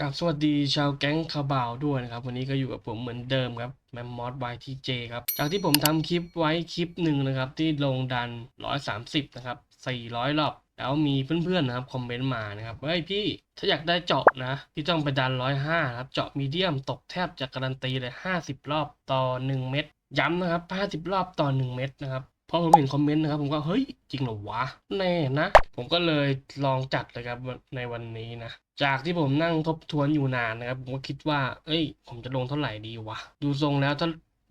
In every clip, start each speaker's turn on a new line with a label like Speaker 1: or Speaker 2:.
Speaker 1: กับสวัสดีชาวแก๊งคาบาวด้วยนะครับ วันนี้ก็อยู่กับผมเหมือนเดิมครับแมมมอส YTJ ครับ จากที่ผมทำคลิปไว้คลิปหนึ่งนะครับ ที่ลงดัน 130 นะครับ 400 รอบ แล้วมีเพื่อนๆนะครับ คอมเมนต์มานะครับเฮ้ยพี่ถ้าอยากได้เจาะนะ พี่ต้องไปดัน 105 ครับ เจาะมีเดียมตกแทบจะการันตีเลย 50 รอบต่อ 1 เม็ดย้ำนะครับ 50 รอบต่อ 1 เม็ดนะครับพอผมเห็นคอมเมนต์นะครับ ผมก็เฮ้ยจริงเหรอวะ แน่นะ ผมก็เลยลองจัดเลยครับในวันนี้นะ จากที่ผมนั่งทบทวนอยู่นานนะครับ ผมก็คิดว่า เอ้ย ผมจะลงเท่าไหร่ดีวะ ดูทรงแล้วถ้า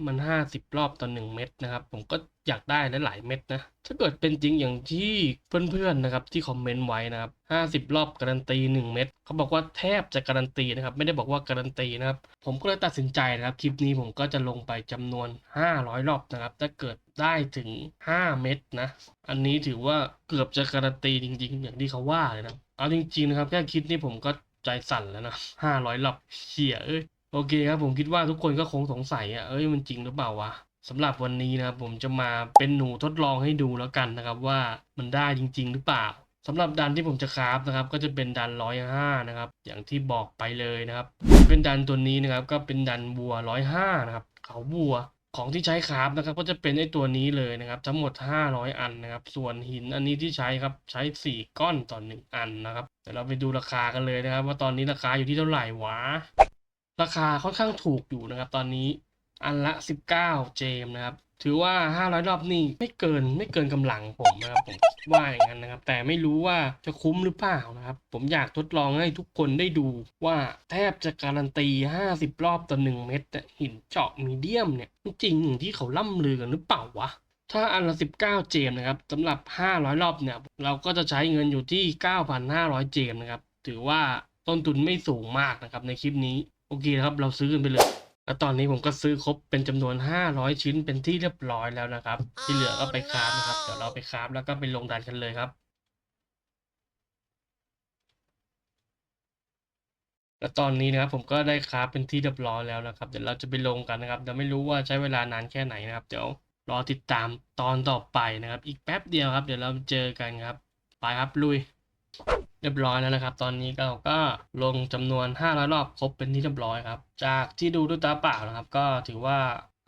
Speaker 1: มันห้าสิบรอบต่อหนึ่งเม็ดนะครับ ผมก็อยากได้หลายๆเม็ดนะ ถ้าเกิดเป็นจริงอย่างที่เพื่อนๆนะครับที่คอมเมนต์ไว้นะครับห้าสิบรอบการันตีหนึ่งเม็ดเขาบอกว่าแทบจะการันตีนะครับ ไม่ได้บอกว่าการันตีนะครับ ผมก็เลยตัดสินใจนะครับคลิปนี้ผมก็จะลงไปจำนวน500รอบนะครับ ถ้าเกิดได้ถึง5เม็ดนะ อันนี้ถือว่าเกือบจะการันตีจริง ๆ อย่างที่เขาว่าเลยนะ เอาจริงๆนะครับแค่คิดนี่ผมก็ใจสั่นแล้วนะ500รอบเชี่ยเอ้ยโอเคครับผมคิดว่าทุกคนก็คงสงสัยอะเอ้ยมันจริงหรือเปล่าวะสำหรับวันนี้นะครับผมจะมาเป็นหนูทดลองให้ดูแล้วกันนะครับว่ามันได้จริง ๆ หรือเปล่าสำหรับดันที่ผมจะคราฟนะครับ ก็จะเป็นดันร้อยห้านะครับ อย่างที่บอกไปเลยนะครับ เป็นดันตัวนี้นะครับ ก็เป็นดันบัวร้อยห้านะครับ เขาบัว ของที่ใช้คราฟนะครับ ก็จะเป็นไอ้ตัวนี้เลยนะครับ ทั้งหมด 500 อันนะครับ ส่วนหินอันนี้ที่ใช้ครับใช้ 4 ก้อนต่อ 1 อันนะครับเดี๋ยวเราไปดูราคากันเลยนะครับ ว่าตอนนี้ราคาอยู่ที่เท่าไหร่วะราคาค่อนข้างถูกอยู่นะครับ ตอนนี้ อันละ 19 เจมนะครับ ถือว่า 500 รอบนี่ไม่เกินไม่เกินกำลังผมนะครับผมว่าอย่างนั้นนะครับ แต่ไม่รู้ว่าจะคุ้มหรือเปล่านะครับ ผมอยากทดลองให้ทุกคนได้ดูว่าแทบจะการันตี 50 รอบต่อ1เม็ดหินเจาะมีเดียมเนี่ยจริงอย่างที่เขาล่ำลือกันหรือเปล่าวะถ้าอันละ 19 เจมนะครับสำหรับ 500 รอบเนี่ย เราก็จะใช้เงินอยู่ที่ 9,500 เจมนะครับ ถือว่าต้นทุนไม่สูงมากนะครับในคลิปนี้ โอเคนะครับ เราซื้อกันไปเลย แล้วตอนนี้ผมก็ซื้อครบเป็นจำนวน 500 ชิ้นเป็นที่เรียบร้อยแล้วนะครับ ที่เหลือก็ไปคราฟนะครับ เดี๋ยวเราไปคราฟแล้วก็ไปลงดันกันเลยครับ แล้วตอนนี้นะครับผมก็ได้คราฟเป็นที่เรียบร้อยแล้วนะครับ เดี๋ยวเราจะไปลงกันนะครับเดี๋ยวไม่รู้ว่าใช้เวลานานแค่ไหนนะครับ เดี๋ยวรอติดตามตอนต่อไปนะครับ อีกแป๊บเดียวครับ เดี๋ยวเราเจอกันครับ ไปครับลุยเรียบร้อยแล้วนะครับ ตอนนี้เราก็ลงจำนวน 500 รอบครบเป็นที่เรียบร้อยครับ จากที่ดูด้วยตาเปล่านะครับ ก็ถือว่า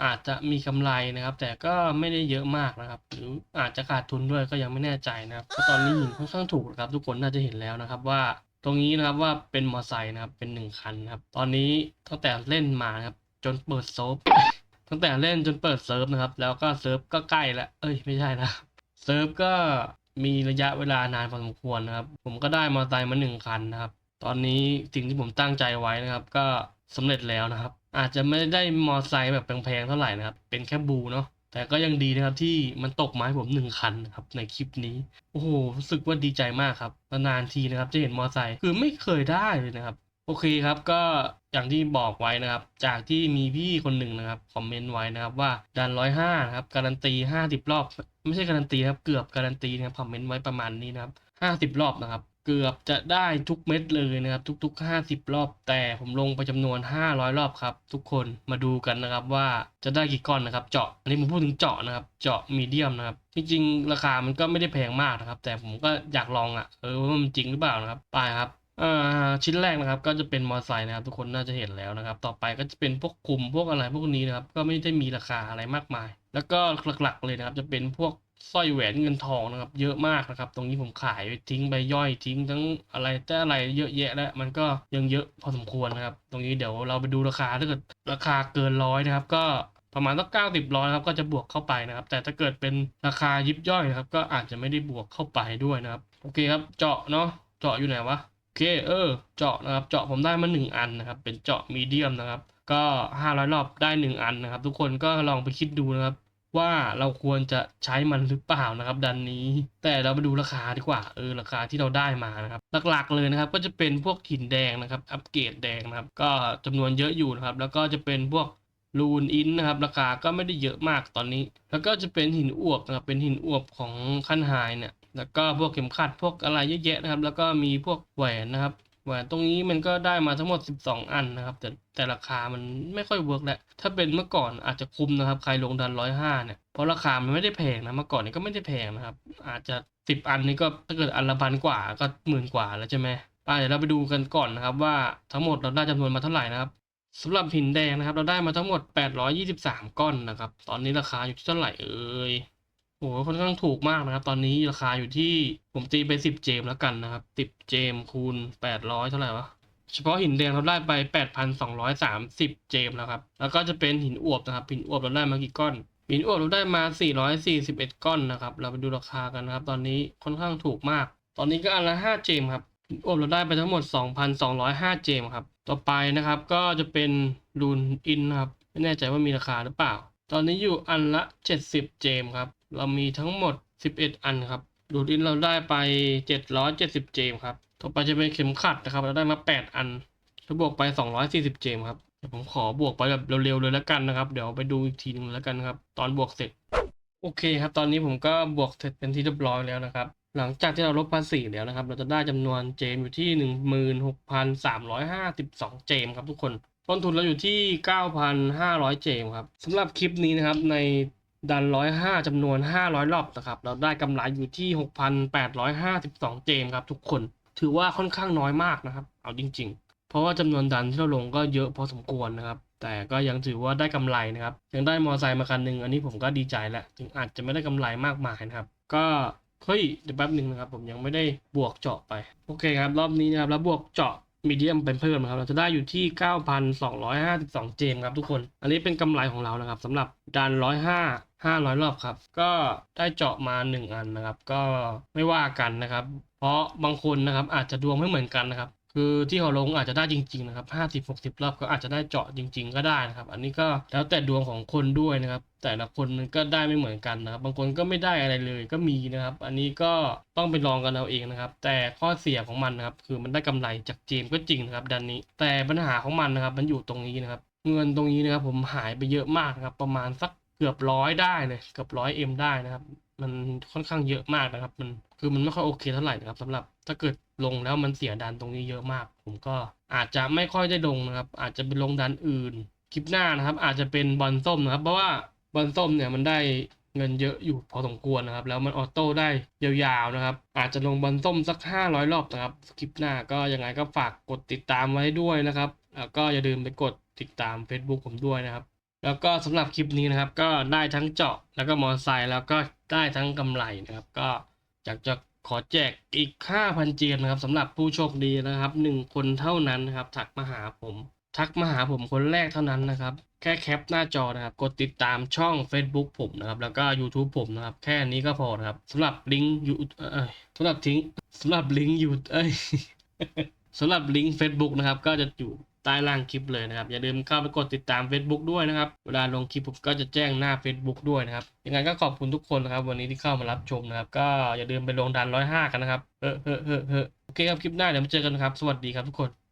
Speaker 1: อาจจะมีกำไรนะครับ แต่ก็ไม่ได้เยอะมากนะครับ หรืออาจจะขาดทุนด้วยก็ยังไม่แน่ใจนะครับเพราะตอนนี้หินค่อนข้างถูกนะครับ ทุกคนน่าจะเห็นแล้วนะครับว่าตรงนี้นะครับว่าเป็นมอไซค์นะครับเป็นหนึ่งคันนะครับ ตอนนี้ตั้งแต่เล่นมานะครับจนเปิดเซิร์ฟตั้งแต่เล่นจนเปิดเซิร์ฟนะครับ แล้วก็เซิร์ฟก็ใกล้แล้วเอ้ยไม่ใช่นะเซิร์ฟก็ มีระยะเวลานานพอสมควรนะครับ ผมก็ได้มอเตอร์ไซค์มาหนึ่งคันนะครับ ตอนนี้สิ่งที่ผมตั้งใจไว้นะครับ ก็สำเร็จแล้วนะครับ อาจจะไม่ได้มอเตอร์ไซค์แบบแพงๆเท่าไหร่นะครับ เป็นแค่บูเนาะแต่ก็ยังดีนะครับที่มันตกไม้ผมหนึ่งคันนะครับในคลิปนี้ โอ้โหรู้สึกว่าดีใจมากครับนานทีนะครับจะเห็นมอเตอร์ไซค์คือไม่เคยได้เลยนะครับ โอเคครับก็อย่างที่บอกไว้นะครับ จากที่มีพี่คนหนึ่งนะครับคอมเมนต์ไว้นะครับว่าดันร้อยห้านะครับการันตีห้าสิบรอบ ไม่ใช่การันตีครับเกือบการันตีนะครับคอมเมนต์ไว้ประมาณนี้นะครับห้าสิบรอบนะครับ เกือบจะได้ทุกเม็ดเลยนะครับ ทุกๆห้าสิบรอบ แต่ผมลงไปจำนวนห้าร้อยรอบครับ ทุกคนมาดูกันนะครับว่าจะได้กี่ก้อนนะครับ เจาะอันนี้ผมพูดถึงเจาะนะครับ เจาะมีเดียมนะครับจริงๆราคามันก็ไม่ได้แพงมากนะครับ แต่ผมก็อยากลองอะเออว่ามันจริงหรือเปล่านะครับไปครับอ่าชิ้นแรกนะครับก็จะเป็นมอไซค์นะครับ ทุกคนน่าจะเห็นแล้วนะครับ ต่อไปก็จะเป็นพวกคุมพวกอะไรพวกนี้นะครับ ก็ไม่ได้มีราคาอะไรมากมาย แล้วก็หลักๆเลยนะครับ จะเป็นพวกสร้อยแหวนเงินทองนะครับ เยอะมากนะครับ ตรงนี้ผมขายทิ้งไปย่อยทิ้งทั้งอะไรแต่อะไรเยอะแยะแล้วมันก็ยังเยอะพอสมควรนะครับ ตรงนี้เดี๋ยวเราไปดูราคาถ้าเกิดราคาเกินร้อยนะครับ ก็ประมาณสักเก้าสิบร้อยครับก็จะบวกเข้าไปนะครับ แต่ถ้าเกิดเป็นราคายิบย่อยนะครับ ก็อาจจะไม่ได้บวกเข้าไปด้วยนะครับ โอเคครับเจาะเนาะเจาะอยู่ไหนวะโอเคเออ เจาะนะครับ เจาะผมได้มาหนึ่งอันนะครับ เป็นเจาะมีเดียมนะครับ ก็ห้าร้อยรอบได้หนึ่งอันนะครับ ทุกคนก็ลองไปคิดดูนะครับ ว่าเราควรจะใช้มันหรือเปล่านะครับ ดันนี้ แต่เรามาดูราคาดีกว่าเออราคาที่เราได้มานะครับ หลักๆเลยนะครับ ก็จะเป็นพวกหินแดงนะครับ อัปเกรดแดงนะครับ ก็จำนวนเยอะอยู่นะครับ แล้วก็จะเป็นพวกรูนอินนะครับ ราคาก็ไม่ได้เยอะมากตอนนี้ แล้วก็จะเป็นหินอวบนะครับเป็นหินอวบของขั้นไฮเนี่ยแล้วก็พวกเข็มขัดพวกอะไรเยอะแยะนะครับ แล้วก็มีพวกแหวนนะครับ แหวนตรงนี้มันก็ได้มาทั้งหมด 12 อันนะครับ แต่แต่ราคามันไม่ค่อยเวิร์กแหล้วถ้าเป็นเมื่อก่อนอาจจะคุ้มนะครับ ใครลงดันร้อยห้าเนี่ยเพราะราคามันไม่ได้แพงนะเมื่อก่อนนี่ก็ไม่ได้แพงนะครับ อาจจะ 10 อันนี้ก็ถ้าเกิดอันละพันกว่าก็หมื่นกว่าแล้วใช่ไหมไปเดี๋ยวเราไปดูกันก่อนนะครับ ว่าทั้งหมดเราได้จำนวนมาเท่าไหร่นะครับสำหรับหินแดงนะครับ เราได้มาทั้งหมด 823 ก้อนนะครับ ตอนนี้ราคาอยู่ที่เท่าไหร่เอ่ย โอ้โหค่อนข้างถูกมากนะครับ ตอนนี้ราคาอยู่ที่ผมตีไป10เจมแล้วกันนะครับ10เจมคูณ800เท่าไหร่วะเฉพาะหินแดงเราได้ไป 8,230 เจมแล้วครับ แล้วก็จะเป็นหินอวบนะครับ หินอวบเราได้มากี่ก้อน หินอวบเราได้มา 441 ก้อนนะครับ เราไปดูราคากันนะครับ ตอนนี้ค่อนข้างถูกมาก ตอนนี้ก็อันละ 5 เจมครับ หินอวบเราได้ไปทั้งหมด 2,205 เจมครับ ต่อไปนะครับก็จะเป็นรูนอินนะครับ ไม่แน่ใจว่ามีราคาหรือเปล่า ตอนนี้อยู่อันละ 70 เจมครับ เรามีทั้งหมด 11 อันครับรูนอินเราได้ไป 770 เจมครับ ต่อไปจะเป็นเข็มขัดนะครับ เราได้มา 8 อันจะบวกไป 240 เจมครับเดี๋ยวผมขอบวกไปแบบเร็วๆเลยแล้วกันนะครับ เดี๋ยวไปดูอีกทีนึงแล้วกันครับ ตอนบวกเสร็จ โอเคครับ ตอนนี้ผมก็บวกเสร็จเป็นที่เรียบร้อยแล้วนะครับ หลังจากที่เราลบภาษีแล้วนะครับ เราจะได้จำนวนเจมอยู่ที่ 16,352 เจมครับทุกคน ต้นทุนเราอยู่ที่ 9,500 เจมครับสำหรับคลิปนี้นะครับใน ดัน105จำนวน500รอบนะครับ เราได้กำไรอยู่ที่6,852เจมครับทุกคน ถือว่าค่อนข้างน้อยมากนะครับ เอาจริง ๆ เพราะว่าจำนวนดันที่เราลงก็เยอะพอสมควรนะครับแต่ก็ยังถือว่าได้กำไรนะครับ ยังได้มอไซค์มาคันหนึ่งอันนี้ผมก็ดีใจแหละ ถึงอาจจะไม่ได้กำไรมากมายนะครับ ก็เฮ้ยเดี๋ยวแป๊บหนึ่งนะครับ ผมยังไม่ได้บวกเจาะไป โอเคครับ รอบนี้นะครับ แล้วบวกเจาะมีเดียมเป็นเพิ่มนะครับ เราจะได้อยู่ที่ 9,252 เจมครับทุกคน อันนี้เป็นกำไรของเรานะครับสำหรับดัน105 500 รอบครับ ก็ได้เจาะมา 1 อันนะครับ ก็ไม่ว่ากันนะครับ เพราะบางคนนะครับอาจจะดวงไม่เหมือนกันนะครับ คือที่เขาลงอาจจะได้จริงๆนะครับ50 60 รอบก็อาจจะได้เจาะจริง ๆ ก็ได้นะครับ อันนี้ก็แล้วแต่ดวงของคนด้วยนะครับ แต่ละคนมันก็ได้ไม่เหมือนกันนะครับ บางคนก็ไม่ได้อะไรเลยก็มีนะครับ อันนี้ก็ต้องไปลองกันเอาเองนะครับ แต่ข้อเสียของมันนะครับ คือมันได้กำไรจากเจมก็จริงนะครับดันนี้ แต่ปัญหาของมันนะครับ มันอยู่ตรงนี้นะครับ เงินตรงนี้นะครับผมหายไปเยอะมากนะครับ ประมาณสัก เกือบร้อยได้เลยเกือบร้อยเอ็มได้นะครับ มันค่อนข้างเยอะมากนะครับ มันคือมันไม่ค่อยโอเคเท่าไหร่นะครับสำหรับถ้าเกิดลงแล้วมันเสียดันตรงนี้เยอะมาก ผมก็อาจจะไม่ค่อยได้ลงนะครับ อาจจะไปลงดันอื่น คลิปหน้านะครับ อาจจะเป็นบอลส้มนะครับ เพราะว่าบอลส้มเนี่ยมันได้เงินเยอะอยู่พอสมควรนะครับ แล้วมันออโต้ได้ยาวๆนะครับ อาจจะลงบอลส้มสัก 500 รอบนะครับคลิปหน้าก็ยังไงก็ฝากกดติดตามไว้ด้วยนะครับ แล้วก็อย่าลืมไปกดติดตาม Facebook ผมด้วยนะครับ แล้วก็สำหรับคลิปนี้นะครับ ก็ได้ทั้งเจาะแล้วก็มอไซค์แล้วก็ได้ทั้งกำไรนะครับ ก็อยากจะขอแจกอีก 5,000 เจมนะครับสำหรับผู้โชคดีนะครับ 1 คนเท่านั้นนะครับทักมาหาผม ทักมาหาผมคนแรกเท่านั้นนะครับ แค่แคปหน้าจอนะครับ กดติดตามช่อง Facebook ผมนะครับ แล้วก็ YouTube ผมนะครับ แค่นี้ก็พอนะครับสำหรับลิงก์ยูเอ้ยสำหรับทิ้งสำหรับลิงก์ยูเอ้ยสำหรับลิงก์ Facebook นะครับ ก็จะอยู่ ใต้ล่างคลิปเลยนะครับ อย่าลืมเข้าไปกดติดตาม Facebook ด้วยนะครับ เวลาลงคลิปผมก็จะแจ้งหน้า Facebook ด้วยนะครับยังไงก็ขอบคุณทุกคนนะครับ วันนี้ที่เข้ามารับชมนะครับ ก็อย่าลืมไปลงดันร้อยห้ากันนะครับเฮ้อเฮ้อเฮ้อเฮ้อโอเคครับคลิปหน้าเดี๋ยวมาเจอกันนะครับ สวัสดีครับทุกคน